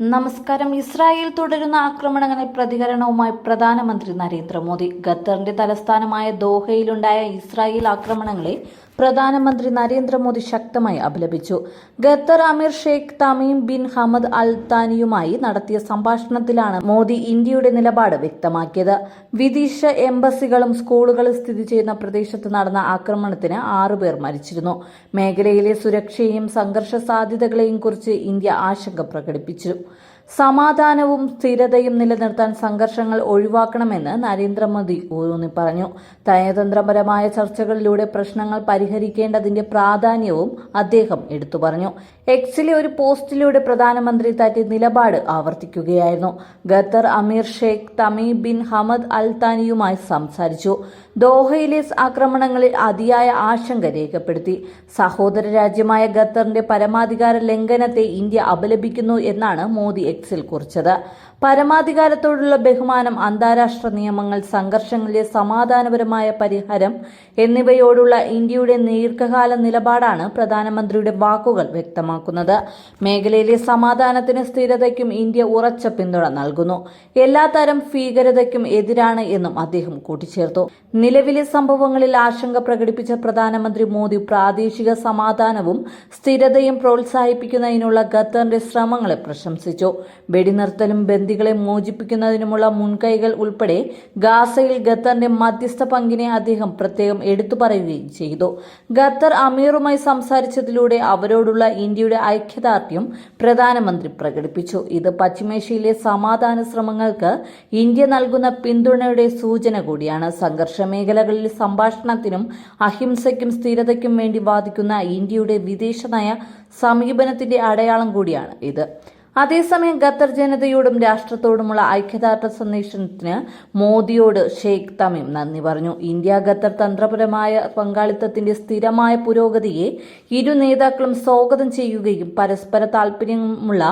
നമസ്കാരം. ഇസ്രായേൽ തുടരുന്ന ആക്രമണങ്ങളിൽ പ്രതികരണവുമായി പ്രധാനമന്ത്രി നരേന്ദ്രമോദി. ഖത്തറിന്റെ തലസ്ഥാനമായ ദോഹയിലുണ്ടായ ഇസ്രായേൽ ആക്രമണങ്ങളെ പ്രധാനമന്ത്രി നരേന്ദ്രമോദി ശക്തമായി അപലപിച്ചു. ഖത്തർ അമീർ ഷെയ്ഖ് തമീം ബിൻ ഹമദ് അൽ താനിയുമായി നടത്തിയ സംഭാഷണത്തിലാണ് മോദി ഇന്ത്യയുടെ നിലപാട് വ്യക്തമാക്കിയത്. വിദേശ എംബസികളും സ്കൂളുകളും സ്ഥിതി ചെയ്യുന്ന പ്രദേശത്ത് നടന്ന ആക്രമണത്തിന് ആറുപേർ മരിച്ചിരുന്നു. മേഖലയിലെ സുരക്ഷയെയും സംഘർഷ സാധ്യതകളെയും കുറിച്ച് ഇന്ത്യ ആശങ്ക പ്രകടിപ്പിച്ചു. സമാധാനവും സ്ഥിരതയും നിലനിർത്താൻ സംഘർഷങ്ങൾ ഒഴിവാക്കണമെന്ന് നരേന്ദ്രമോദി ഊന്നി പറഞ്ഞു. നയതന്ത്രപരമായ ചർച്ചകളിലൂടെ പ്രശ്നങ്ങൾ പരിഹരിക്കേണ്ടതിന്റെ പ്രാധാന്യവും അദ്ദേഹം എടുത്തു പറഞ്ഞു. എക്സിലെ ഒരു പോസ്റ്റിലൂടെ പ്രധാനമന്ത്രി തന്റെ നിലപാട് ആവർത്തിക്കുകയായിരുന്നു. ഖത്തർ അമീർ ഷെയ്ഖ് തമീ ബിൻ ഹമദ് അൽ താനിയുമായി സംസാരിച്ചു. ദോഹയിലെ ആക്രമണങ്ങളിൽ അതിയായ ആശങ്ക രേഖപ്പെടുത്തി. സഹോദര രാജ്യമായ ഖത്തറിന്റെ പരമാധികാര ലംഘനത്തെ ഇന്ത്യ അപലപിക്കുന്നു എന്നാണ് മോദി എക്സിൽ കുറിച്ചത്. പരമാധികാരത്തോടുള്ള ബഹുമാനം അന്താരാഷ്ട്ര നിയമങ്ങൾ സംഘർഷങ്ങളിലെ സമാധാനപരമായ പരിഹാരം എന്നിവയോടുള്ള ഇന്ത്യയുടെ ദീർഘകാല നിലപാടാണ് പ്രധാനമന്ത്രിയുടെ വാക്കുകൾ വ്യക്തമാക്കുന്നത്. മേഖലയിലെ സമാധാനത്തിന് സ്ഥിരതയ്ക്കും ഇന്ത്യ ഉറച്ച പിന്തുണ നൽകുന്നു. എല്ലാതരം ഭീകരതയ്ക്കും എതിരാണ് എന്നും അദ്ദേഹം കൂട്ടിച്ചേർത്തു. നിലവിലെ സംഭവങ്ങളിൽ ആശങ്ക പ്രകടിപ്പിച്ച പ്രധാനമന്ത്രി മോദി പ്രാദേശിക സമാധാനവും സ്ഥിരതയും പ്രോത്സാഹിപ്പിക്കുന്നതിനുള്ള ഖത്തറിന്റെ ശ്രമങ്ങളെ പ്രശംസിച്ചു. വെടിനിർത്തലും ബന്ദികളെ മോചിപ്പിക്കുന്നതിനുമുള്ള മുൻകൈകൾ ഉൾപ്പെടെ ഗാസയിൽ ഖത്തറിന്റെ മധ്യസ്ഥ പങ്കിനെ അദ്ദേഹം പ്രത്യേകം എടുത്തു പറയുകയും ചെയ്തു. ഖത്തർ അമീറുമായി സംസാരിച്ചതിലൂടെ അവരോടുള്ള ഇന്ത്യയുടെ ഐക്യദാർഢ്യം പ്രധാനമന്ത്രി പ്രകടിപ്പിച്ചു. ഇത് പശ്ചിമേഷ്യയിലെ സമാധാന ശ്രമങ്ങൾക്ക് ഇന്ത്യ നൽകുന്ന പിന്തുണയുടെ സൂചന കൂടിയാണ്. സംഘർഷ മേഖലകളിൽ സംഭാഷണത്തിനും അഹിംസയ്ക്കും സ്ഥിരതയ്ക്കും വേണ്ടി വാദിക്കുന്ന ഇന്ത്യയുടെ വിദേശനയ സമീപനത്തിന്റെ അടയാളം കൂടിയാണ് ഇത്. അതേസമയം ഖത്തർ ജനതയോടും രാഷ്ട്രത്തോടുമുള്ള ഐക്യദാർഢ്യ സന്ദേശത്തിന് മോദിയോട് ഷെയ്ഖ് തമീം നന്ദി പറഞ്ഞു. ഇന്ത്യ ഖത്തർ തന്ത്രപരമായ പങ്കാളിത്തത്തിന്റെ സ്ഥിരമായ പുരോഗതിയെ ഇരു നേതാക്കളും സ്വാഗതം ചെയ്യുകയും പരസ്പര താൽപര്യമുള്ള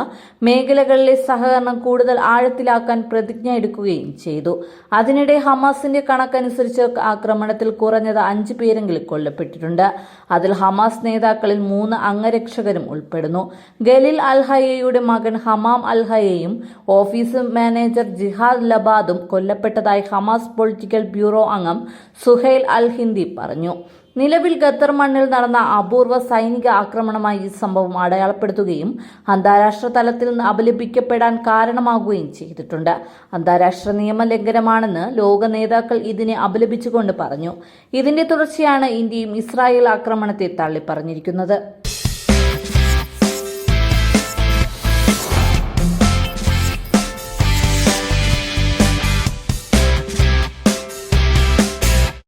മേഖലകളിലെ സഹകരണം കൂടുതൽ ആഴത്തിലാക്കാൻ പ്രതിജ്ഞ എടുക്കുകയും ചെയ്തു. അതിനിടെ ഹമാസിന്റെ കണക്കനുസരിച്ച് ആക്രമണത്തിൽ കുറഞ്ഞത് അഞ്ച് പേരെങ്കിലും കൊല്ലപ്പെട്ടിട്ടുണ്ട്. അതിൽ ഹമാസ് നേതാക്കളിൽ മൂന്ന് അംഗരക്ഷകരും ഉൾപ്പെടുന്നു. ഗലിൽ അൽഹയ്യയുടെ മകൻ ഹമാം അൽഹയെയും ഓഫീസ് മാനേജർ ജിഹാദ് ലബാദും കൊല്ലപ്പെട്ടതായി ഹമാസ് പൊളിറ്റിക്കൽ ബ്യൂറോ അംഗം സുഹൈൽ അൽ ഹിന്ദി പറഞ്ഞു. നിലവിൽ ഖത്തർ മണ്ണിൽ നടന്ന അപൂർവ സൈനിക ആക്രമണമായി ഈ സംഭവം അടയാളപ്പെടുത്തുകയും അന്താരാഷ്ട്ര തലത്തിൽ അപലപിക്കപ്പെടാൻ കാരണമാകുകയും ചെയ്തിട്ടുണ്ട്. അന്താരാഷ്ട്ര നിയമലംഘനമാണെന്ന് ലോക നേതാക്കൾ ഇതിനെ അപലപിച്ചുകൊണ്ട് പറഞ്ഞു. ഇതിന്റെ തുടർച്ചയാണ് ഇന്ത്യയും ഇസ്രായേൽ ആക്രമണത്തെ തള്ളിപ്പറഞ്ഞിരിക്കുന്നത്.